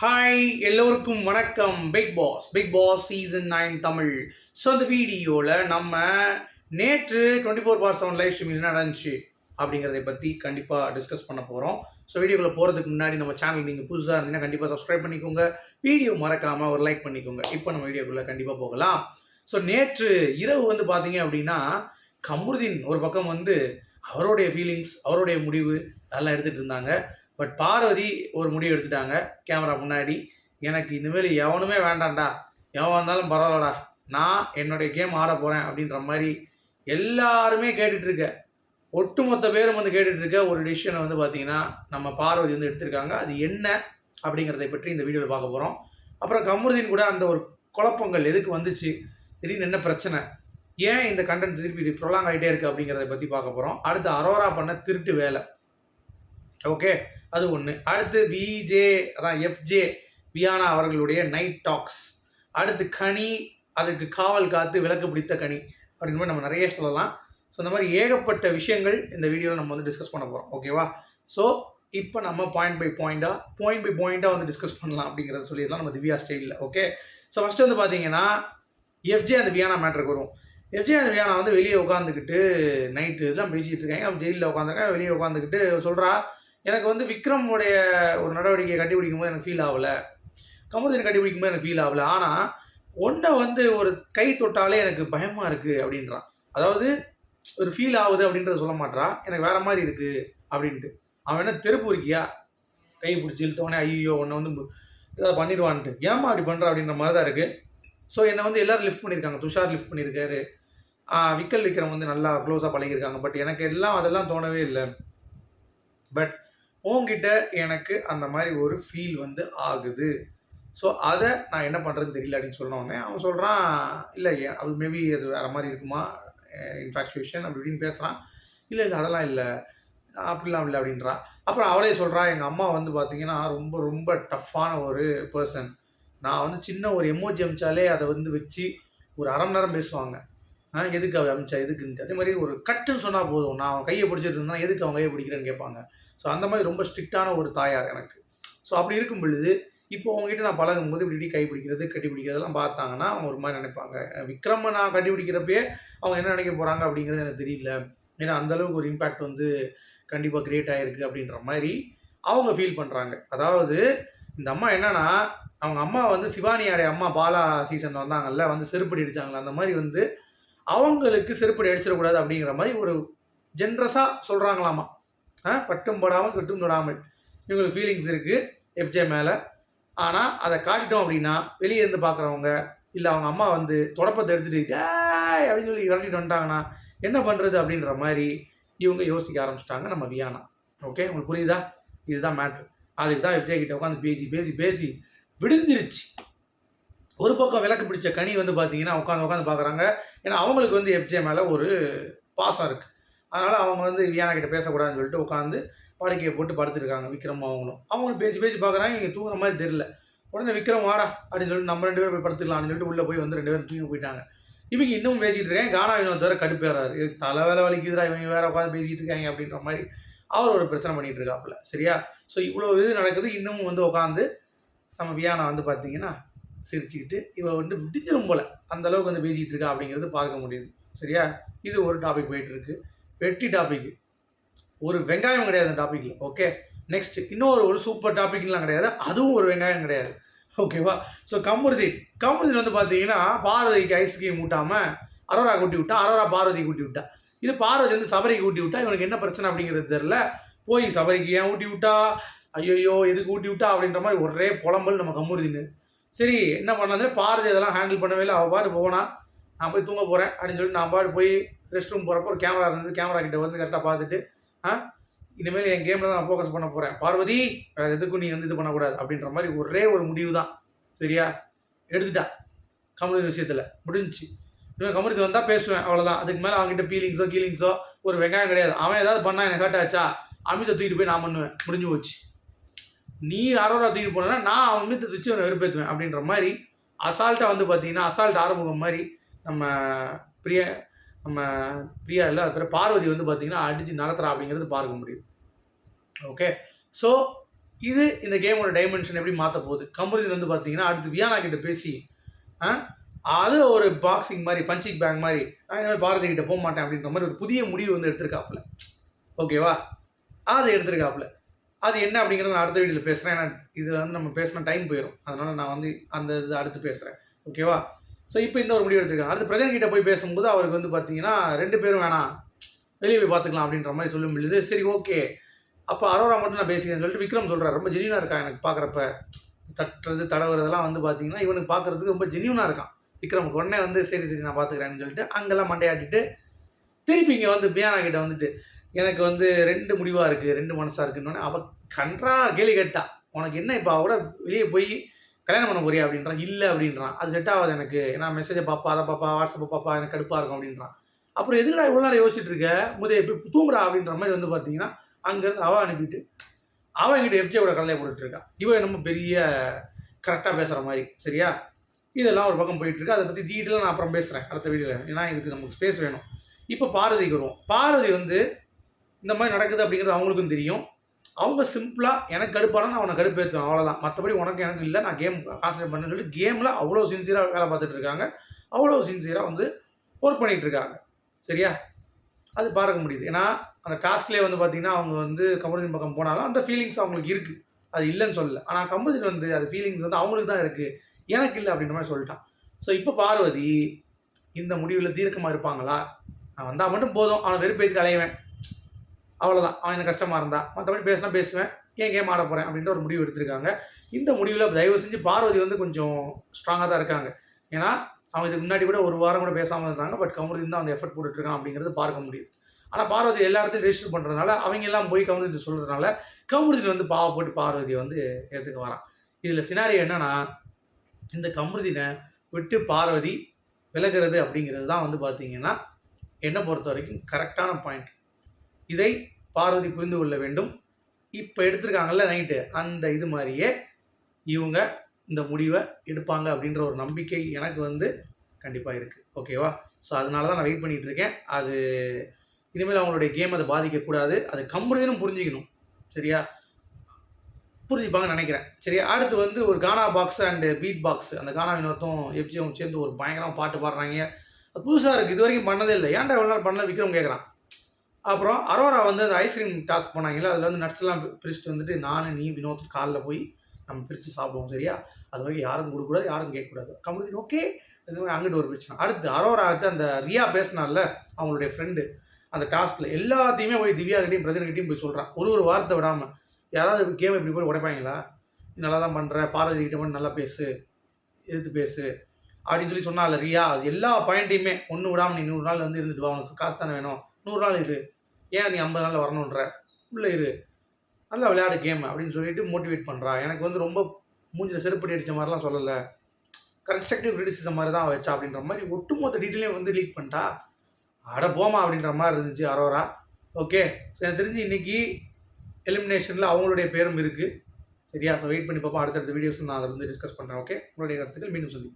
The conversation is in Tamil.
ஹாய் எல்லோருக்கும் வணக்கம். Big boss big boss season nine Tamil. So அந்த வீடியோவில் நம்ம நேற்று twenty four by seven live stream என்ன நடந்துச்சு அப்படிங்கிறத பற்றி கண்டிப்பாக டிஸ்கஸ் பண்ண போகிறோம் ஸோ வீடியோக்குள்ளே போகிறதுக்கு முன்னாடி நம்ம சேனல் நீங்கள் புதுசாக இருந்தீங்கன்னா கண்டிப்பாக சப்ஸ்கிரைப் பண்ணிக்கோங்க. வீடியோ மறக்காமல் ஒரு லைக் பண்ணிக்கோங்க. இப்போ நம்ம வீடியோக்குள்ளே கண்டிப்பாக போகலாம். ஸோ நேற்று இரவு வந்து பார்த்தீங்க அப்படின்னா கமருதீன் ஒரு பக்கம் வந்து அவருடைய ஃபீலிங்ஸ் அவருடைய முடிவு அதெல்லாம் எடுத்துகிட்டு இருந்தாங்க. பட் பார்வதி ஒரு முடிவு எடுத்துட்டாங்க. கேமரா முன்னாடி. எனக்கு இனிமேல் எவனுமே வேண்டாம்டா. எவன் வந்தாலும் பரவாயில்லடா. நான் என்னுடைய கேம் ஆட போகிறேன் அப்படின்ற மாதிரி எல்லாருமே கேட்டுட்ருக்க ஒட்டுமொத்த பேரும் வந்து கேட்டுட்ருக்க ஒரு டிசிஷனை வந்து பார்த்தீங்கன்னா நம்ம பார்வதி வந்து எடுத்திருக்காங்க. அது என்ன அப்படிங்கிறதை பற்றி இந்த வீடியோவில் பார்க்க போகிறோம் அப்புறம் கமருதீன் கூட அந்த ஒரு குழப்பங்கள் எதுக்கு வந்துச்சு? திடீர்னு என்ன பிரச்சனை? ஏன் இந்த கண்டென்ட் திருப்பி ப்ரொலாங் ஆகிட்டே இருக்குது அப்படிங்கிறத பற்றி பார்க்க போகிறோம் அடுத்து அரோரா பண்ண திருட்டு வேலை. ஓகே அது ஒன்று அடுத்து விஜே அதான் எஃப்ஜே வியானா அவர்களுடைய நைட் டாக்ஸ் அடுத்து கனி அதுக்கு காவல் காத்து விளக்கு பிடித்த கனி அப்படின்னு மாதிரி நம்ம நிறைய சொல்லலாம். ஸோ இந்த மாதிரி ஏகப்பட்ட விஷயங்கள் இந்த வீடியோவில் நம்ம வந்து டிஸ்கஸ் பண்ண போகிறோம் ஓகேவா ஸோ இப்போ நம்ம பாயிண்ட் பை பாயிண்ட்டாக பாயிண்ட் பை பாயிண்ட்டாக வந்து டிஸ்கஸ் பண்ணலாம் அப்படிங்கிறத சொல்லிடலாம் நம்ம திவ்யா ஸ்டைலில் ஓகே ஸோ ஃபஸ்ட்டு வந்து பார்த்தீங்கன்னா எஃப்ஜே அந்த வியானா மேட்ருக்கு வரும் எஃப்ஜே அந்த வியானா வந்து வெளியே உட்காந்துக்கிட்டு நைட்டு இதெல்லாம் பேசிகிட்டு இருக்காங்க. அவன் ஜெயிலில் உட்காந்துருக்காங்க வெளியே உட்காந்துக்கிட்டு சொல்கிறா எனக்கு வந்து விக்ரமுடைய ஒரு நடவடிக்கையை கண்டுபிடிக்கும் போது எனக்கு ஃபீல் ஆகலை. கமருதீன் கண்டுபிடிக்கும் போது எனக்கு ஃபீல் ஆகலை. ஆனால் ஒன்றை வந்து ஒரு கை தொட்டாலே எனக்கு பயமாக இருக்குது அப்படின்றான். அதாவது ஒரு ஃபீல் ஆகுது அப்படின்றத சொல்ல மாட்டான் எனக்கு வேறு மாதிரி இருக்குது அப்படின்ட்டு. அவன் என்ன தெருப்பு இருக்கியா கை பிடிச்சி இழுத்தவனே ஐயோ உன்னை வந்து ஏதாவது பண்ணிடுவான்ட்டு ஏமா அப்படி பண்ணுற அப்படின்ற மாதிரி தான் இருக்குது ஸோ என்னை வந்து எல்லோரும் லிஃப்ட் பண்ணியிருக்காங்க துஷார் லிஃப்ட் பண்ணியிருக்காரு விக்கல் விக்ரம் வந்து நல்லா க்ளோஸாக பழகியிருக்காங்க பட் எனக்கு எல்லாம் அதெல்லாம் தோணவே இல்லை. பட் உங்ககிட்ட எனக்கு அந்த மாதிரி ஒரு ஃபீல் வந்து ஆகுது. ஸோ அதை நான் என்ன பண்ணுறதுன்னு தெரியல அப்படின்னு சொன்னோடனே அவன் சொல்கிறான் இல்லை அது மேபி அது வேறு மாதிரி இருக்குமா? இன்ஃபாக்சுவேஷன் அப்படி இப்படின்னு பேசுகிறான் இல்லை இல்லை அதெல்லாம் இல்லை. அப்படிலாம் இல்லை அப்படின்றான். அப்புறம் அவளே சொல்கிறா எங்கள் அம்மா வந்து பார்த்தீங்கன்னா ரொம்ப ரொம்ப டஃப்பான ஒரு பர்சன் நான் வந்து சின்ன ஒரு எமோஜி அமிச்சாலே அதை வந்து வச்சு ஒரு அரை மணி நேரம் பேசுவாங்க. எதுக்கு அவள் அமிச்சா எதுக்குன்ட்டு. அதே மாதிரி ஒரு கட்டுன்னு சொன்னால் போதும். நான் அவன் கையை பிடிச்சிட்டு எதுக்கு அவன் கையை பிடிக்கிறேன்னு கேட்பாங்க. ஸோ அந்த மாதிரி ரொம்ப ஸ்ட்ரிக்டான ஒரு தாயார் எனக்கு. ஸோ அப்படி இருக்கும் பொழுது இப்போ உங்ககிட்ட நான் பழகும்போது இப்படி இப்படி கை பிடிக்கிறது கட்டி பிடிக்கிறதெல்லாம் பார்த்தாங்கன்னா அவங்க ஒரு மாதிரி நினைப்பாங்க. விக்ரம நான் கட்டி பிடிக்கிறப்பே அவங்க என்ன நினைக்க போகிறாங்க அப்படிங்கிறது எனக்கு தெரியல. ஏன்னா அந்தளவுக்கு ஒரு இம்பேக்ட் வந்து கண்டிப்பாக க்ரியேட் ஆகிருக்கு அப்படின்ற மாதிரி அவங்க ஃபீல் பண்ணுறாங்க அதாவது இந்த அம்மா என்னன்னா அவங்க அம்மா வந்து சிவானியாடைய அம்மா பாலா சீசன் வந்தாங்கல்ல வந்து செருப்படி அடித்தாங்களே அந்த மாதிரி வந்து அவங்களுக்கு செருப்படி அடிச்சிடக்கூடாது அப்படிங்கிற மாதிரி ஒரு ஜென்ரஸாக சொல்கிறாங்களாமா பட்டும் படாமல் கட்டும் தொடாமல். இவங்களுக்கு ஃபீலிங்ஸ் இருக்குது எஃப்ஜே மேலே. ஆனால் அதை காட்டிட்டோம் அப்படின்னா வெளியே இருந்து பார்க்குறவங்க இல்லை அவங்க அம்மா வந்து தொடப்பத்தை எடுத்துகிட்டு அப்படின்னு சொல்லி விரட்டிட்டு வந்துட்டாங்கன்னா என்ன பண்ணுறது அப்படின்ற மாதிரி இவங்க யோசிக்க ஆரம்பிச்சிட்டாங்க நம்ம வியானா. ஓகே உங்களுக்கு புரியுதா? இதுதான் மேட்ரு அதுக்கு தான் எஃப்ஜே கிட்ட உட்காந்து பேசி பேசி பேசி விடுந்துருச்சு ஒரு பக்கம் விளக்கு பிடிச்ச கனி வந்து பார்த்தீங்கன்னா உட்காந்து உட்காந்து பார்க்குறாங்க ஏன்னா அவங்களுக்கு வந்து எஃப்ஜே மேலே ஒரு பாசம் இருக்குது அதனால் அவங்க வந்து வியானா கிட்ட பேசக்கூடாதுன்னு சொல்லிட்டு உட்காந்து படுக்கையை போட்டு படுத்துருக்காங்க விக்ரம் அவங்களும். அவங்களும் பேசி பேசி பார்க்குறாங்க இங்கே தூங்குற மாதிரி தெரில உடனே விக்ரம் வாடா அப்படின்னு சொல்லிட்டு நம்ம ரெண்டு பேரும் போய் படுத்துக்கலாம்னு சொல்லிட்டு உள்ளே போய் வந்து ரெண்டு பேரும் தூங்கி போயிட்டாங்க. இவங்க இன்னும் பேசிகிட்டு இருக்கேன் கானா வினோத் வேறு கடுப்பேறாரு தலை வேலை வலிக்குதுரா இவங்க வேற உட்காந்து பேசிகிட்டு இருக்காங்க அப்படின்ற மாதிரி அவர் ஒரு பிரச்சனை பண்ணிகிட்டு இருக்காப்புல. சரியா? ஸோ இவ்வளோ இது நடக்குது இன்னமும் வந்து உட்காந்து நம்ம வியானா வந்து பார்த்தீங்கன்னா சிரிச்சுக்கிட்டு இவ வந்து விடிச்சிரும் போல. அந்த அளவுக்கு வந்து பேசிகிட்டு இருக்கா அப்படிங்கிறது பார்க்க முடியுது. சரியா? இது ஒரு டாபிக் போயிட்டு இருக்கு வெட்டி டாபிக் ஒரு வெங்காயம் கிடையாது அந்த டாப்பிக்கில் ஓகே நெக்ஸ்ட் இன்னொரு ஒரு சூப்பர் டாபிக்லாம் கிடையாது. அதுவும் ஒரு வெங்காயம் கிடையாது. ஓகேவா ஸோ கமருதி. கமருதி வந்து பார்த்தீங்கன்னா பார்வதிக்கு ஐஸ்கிரீம் ஊட்டாமல் அரோரா கூட்டி விட்டா அரோரா பார்வதி கூட்டி விட்டா. இது பார்வதி வந்து சபரிக்கு ஊட்டி விட்டா இவனுக்கு என்ன பிரச்சனை அப்படிங்கிறது தெரில போய் சபரிக்கு ஏன் ஊட்டி விட்டா? ஐயோ எதுக்கு ஊட்டி விட்டா அப்படின்ற மாதிரி ஒரே புலம்பல் நம்ம கமுருதின்னு. சரி என்ன பண்ணாலும் பாரதி அதெல்லாம் ஹேண்டில் பண்ணவே இல்லை. அவள் பாட்டு போனா நான் போய் தூங்க போகிறேன் அப்படின்னு சொல்லிட்டு நான் பாட்டு போய் ரெஸ்ட் ரூம் போகிறப்போ ஒரு கேமரா இருந்தது. கேமரா கிட்ட வந்து கரெக்டாக பார்த்துட்டு ஆ இனிமேல் என் கேமில் தான் நான் ஃபோக்கஸ் பண்ண போகிறேன் பார்வதி வேறு எதுக்கும் நீ வந்து இது பண்ணக்கூடாது. அப்படின்ற மாதிரி ஒரே ஒரு முடிவு தான். சரியா? எடுத்துட்டா. கமலின் விஷயத்தில். முடிஞ்சு இவன் கமருதி வந்தால் பேசுவேன் அவ்வளோதான் அதுக்கு மேலே அவங்ககிட்ட ஃபீலிங்ஸோ கீலிங்ஸோ ஒரு வெங்காயம் கிடையாது. அவன் ஏதாவது பண்ணால் எனக்கு ஹர்ட் ஆச்சா? அமிதை தூக்கிட்டு போய் நான் பண்ணுவேன். முடிஞ்சு போச்சு. நீ யாரோட தூக்கிட்டு போனேன்னா நான் அவன் மீது ரிச்சவனை வெறுப்பேற்றுவேன் அப்படின்ற மாதிரி அசால்ட்டாக வந்து பார்த்தீங்கன்னா அசால்ட் ஆரம்பம் மாதிரி நம்ம பிரிய நம்ம பிரியா இல்லை அது பார்வதி வந்து பார்த்தீங்கன்னா அடித்து நகத்துறா அப்படிங்கிறது பார்க்க முடியும் ஓகே ஸோ இது இந்த கேமோட டைமென்ஷன் எப்படி மாற்ற போகுது? கமருதீன் வந்து பார்த்தீங்கன்னா அடுத்து வியானா கிட்ட பேசி ஆ, அது ஒரு பாக்ஸிங் மாதிரி பஞ்சிங் பேங் மாதிரி நான் இனிமேல் பாரதி கிட்ட போக மாட்டேன் அப்படின்ற மாதிரி ஒரு புதிய முடிவு வந்து எடுத்திருக்காப்புல. ஓகேவா அதை எடுத்திருக்காப்புல. அது என்ன அப்படிங்கிறத நான் அடுத்த வீடியோவில் பேசுகிறேன் ஏன்னா இது வந்து நம்ம பேசின டைம் போயிடும் அதனால் நான் வந்து அந்த இது அடுத்து பேசுகிறேன் ஓகேவா ஸோ இப்போ இந்த ஒரு முடிவு எடுத்துருக்காங்க. அடுத்து பிரஜன்கிட்ட போய் பேசும்போது அவருக்கு வந்து பார்த்தீங்கன்னா ரெண்டு பேரும் வேணாம். வெளியே போய் பார்த்துக்கலாம் அப்படின்ற மாதிரி சொல்ல முடியுது சரி ஓகே அப்போ அரோரா மட்டும் நான் பேசிக்கிறேன்னு சொல்லிட்டு விக்ரம் சொல்கிறார் ரொம்ப ஜெனியூனாக இருக்கான் எனக்கு பார்க்குறப்ப தட்டுறது தடவுறதெல்லாம் வந்து பார்த்தீங்கன்னா இவனுக்கு பார்க்குறதுக்கு ரொம்ப ஜெனியூனாக இருக்கான். விக்ரமுக்கு உடனே வந்து சரி சரி நான் பார்த்துக்கிறேன்னு சொல்லிட்டு அங்கெல்லாம் மண்டையாட்டிட்டு திருப்பி இங்கே வந்து பியானா கிட்ட வந்துட்டு எனக்கு வந்து ரெண்டு முடிவாக இருக்குது ரெண்டு மனசாக இருக்குன்னொன்னே அவள் கன்றா கேலி கேட்டா உனக்கு என்ன இப்போ? அவ கூட வெளியே போய் கல்யாணம் பண்ண போறியா? அப்படின்றான். இல்லை அப்படின்றான். அது செட் ஆகாது எனக்கு. நான் மெசேஜை பார்ப்பா அதை பார்ப்பா வாட்ஸ்அப்பை பார்ப்பா எனக்கு கடுப்பாக இருக்கும் அப்படின்றான். அப்புறம் எதுக்குடா இவ்வளோ நேரம் யோசிச்சுட்டு இருக்க? முதல் போய் தூங்குறா அப்படின்ற மாதிரி வந்து பார்த்தீங்கன்னா அங்கேருந்து அவ அனுப்பிட்டு அவன் என்கிட்ட எஃப்ஜியோட கடலையை போட்டுட்டு இவன் நம்ம பெரிய கரெக்டாக பேசுகிற மாதிரி. சரியா? இதெல்லாம் ஒரு பக்கம் போயிட்டு இருக்கு. அதை பற்றி டீட்டெயிலாக நான் அப்புறம் பேசுகிறேன் அடுத்த வீடியோவில் ஏன்னா இதுக்கு நமக்கு ஸ்பேஸ் வேணும். இப்போ பார்வதிக்கு வருவோம். பார்வதி வந்து இந்த மாதிரி நடக்குது அப்படிங்கிறது அவங்களுக்கும் தெரியும். அவங்க சிம்பிளாக எனக்கு கடுப்பானா நான் அவனை கடுப்பேற்றுவேன் அவ்வளோதான் மற்றபடி உனக்கு எனக்கு இல்லை நான் கேம் கான்சன்ட்ரேட் பண்ணுன்னு சொல்லிட்டு கேமில் அவ்வளோ சின்சியராக வேலை பார்த்துட்டு இருக்காங்க. அவ்வளோ சின்சியராக வந்து ஒர்க் பண்ணிகிட்டு இருக்காங்க. சரியா? அது பார்க்க முடியுது. ஏன்னா அந்த டாஸ்க்லேயே வந்து பார்த்தீங்கன்னா அவங்க வந்து கமருதீன் பக்கம் போனாலும் அந்த ஃபீலிங்ஸ் அவங்களுக்கு இருக்குது அது இல்லைன்னு சொல்லல. ஆனால் கமருதீன் வந்து அது ஃபீலிங்ஸ் வந்து அவங்களுக்கு தான் இருக்குது எனக்கு இல்லை அப்படின்ற மாதிரி சொல்லிட்டான். ஸோ இப்போ பார்வதி இந்த முடிவில் தீர்க்கமாக இருப்பாங்களா? நான் வந்தால் மட்டும் போதும். அவனை வெறுப்பேற்றி அலைவேன். அவ்வளோதான் அவன் எனக்கு கஷ்டமாக இருந்தா. மற்றபடி பேசினா பேசுவேன். ஏன் கேம் ஆட போகிறேன் அப்படின்ற ஒரு முடிவு எடுத்திருக்காங்க. இந்த முடிவில் தயவு செஞ்சு பார்வதி வந்து கொஞ்சம் ஸ்ட்ராங்காக தான் இருக்காங்க. ஏன்னா அவங்க இதுக்கு முன்னாடி கூட ஒரு வாரம் கூட பேசாமல் இருந்தாங்க. பட் கமருதீன் தான் அந்த எஃபர்ட் போட்டுட்ருக்கான் அப்படிங்கிறது பார்க்க முடியுது. ஆனால் பார்வதி எல்லா இடத்தையும் ரெஜிஸ்டர் பண்ணுறதுனால அவங்க எல்லாம் போய் கமருதீன் சொல்கிறதுனால கமருதீன் வந்து பாவ போட்டு பார்வதியை வந்து ஏற்றுக்க வரான். இதில் சினாரியோ என்னென்னா இந்த கமருதீனை விட்டு பார்வதி விலகிறது அப்படிங்கிறது தான் வந்து பார்த்தீங்கன்னா என்னை பொறுத்த வரைக்கும் கரெக்டான பாயிண்ட் இதை பார்வதி புரிந்து கொள்ள வேண்டும். இப்போ எடுத்திருக்காங்கல்ல நைட்டு அந்த இது மாதிரியே இவங்க இந்த முடிவை எடுப்பாங்க அப்படின்ற ஒரு நம்பிக்கை எனக்கு வந்து கண்டிப்பாக இருக்குது ஓகேவா ஸோ அதனால தான் நான் வெயிட் பண்ணிகிட்டு இருக்கேன். அது இனிமேல் அவங்களுடைய கேம் அதை பாதிக்கக்கூடாது அது கம்புறதுன்னு புரிஞ்சுக்கணும். சரியா? புரிஞ்சுப்பாங்கன்னு நினைக்கிறேன். சரி அடுத்து வந்து ஒரு Gaana box and beat box அந்த கானா வினோத்தும் எஃப்ஜியும் சேர்ந்து ஒரு பயங்கரமாக பாட்டு பாடுறாங்க. புதுசாக இருக்குது இது வரைக்கும் பண்ணதே இல்லை. ஏன்டா இவ்வளோ நாள் பண்ணல? விக்ரம் கேட்குறான் அப்புறம் அரோரா வந்து அந்த ஐஸ்கிரீம் டாஸ்க் போனாங்களே அதில் வந்து நட்ஸ்லாம் பிரிச்சுட்டு வந்துட்டு நான் நீ வினோத் காலில் போய் நம்ம பிரித்து சாப்பிடுவோம் சரியா? அது வரைக்கும் யாரும் கொடுக்கக்கூடாது யாரும் கேட்கக்கூடாது. கமலுக்கு ஓகே. இந்த மாதிரி அங்கிட்டு ஒரு பிரச்சனை. அடுத்து அரோராட்டு அந்த ரியா பேசினால அவங்களுடைய ஃப்ரெண்டு அந்த டாஸ்கில் எல்லாத்தையுமே போய் திவ்யா கிட்டையும் பிரதர்கிட்டையும் போய் சொல்கிறான் ஒரு ஒரு வார்த்தை விடாமல் யாராவது கேம் இப்படி போய் உடைப்பாங்களா? நல்லா தான் பண்ணுற பாரதி கிட்ட மட்டும் நல்லா பேசு எதிர்த்து பேசு. அப்படின்னு சொல்லி சொன்னால ரியா. அது எல்லா பாயிண்ட்டையுமே ஒன்று விடாமல் நீ நூறு நாள் வந்து இருந்துட்டு வா உனக்கு காசு தானே வேணும். நூறு நாள் இரு. ஏன் நீ ஐம்பது நாளில் வரணுன்ற உள்ளே இரு. நல்லா விளையாடு கேம் அப்படின்னு சொல்லிட்டு மோட்டிவேட் பண்ணுறா எனக்கு வந்து ரொம்ப மூஞ்சில் செருப்படி அடித்த மாதிரிலாம் சொல்லலை. கன்ஸ்ட்ரக்டிவ் கிரிட்டிசிசம் மாதிரி தான் வச்சா அப்படின்ற மாதிரி ஒட்டுமொத்த டீட்டெயிலையும் வந்து லீக் பண்ணிட்டா. அட போமா அப்படின்ற மாதிரி இருந்துச்சு அரோரா. ஓகே ஸோ எனக்கு தெரிஞ்சு இன்னைக்கு எலிமினேஷனில் அவங்களுடைய பேரும் இருக்குது சரியா? ஸோ வெயிட் பண்ணி பார்ப்போம். அடுத்தடுத்த வீடியோஸ் நான் அதை வந்து டிஸ்கஸ் பண்ணுறேன் ஓகே உங்களுடைய கருத்துக்கள் மீண்டும் சொல்லி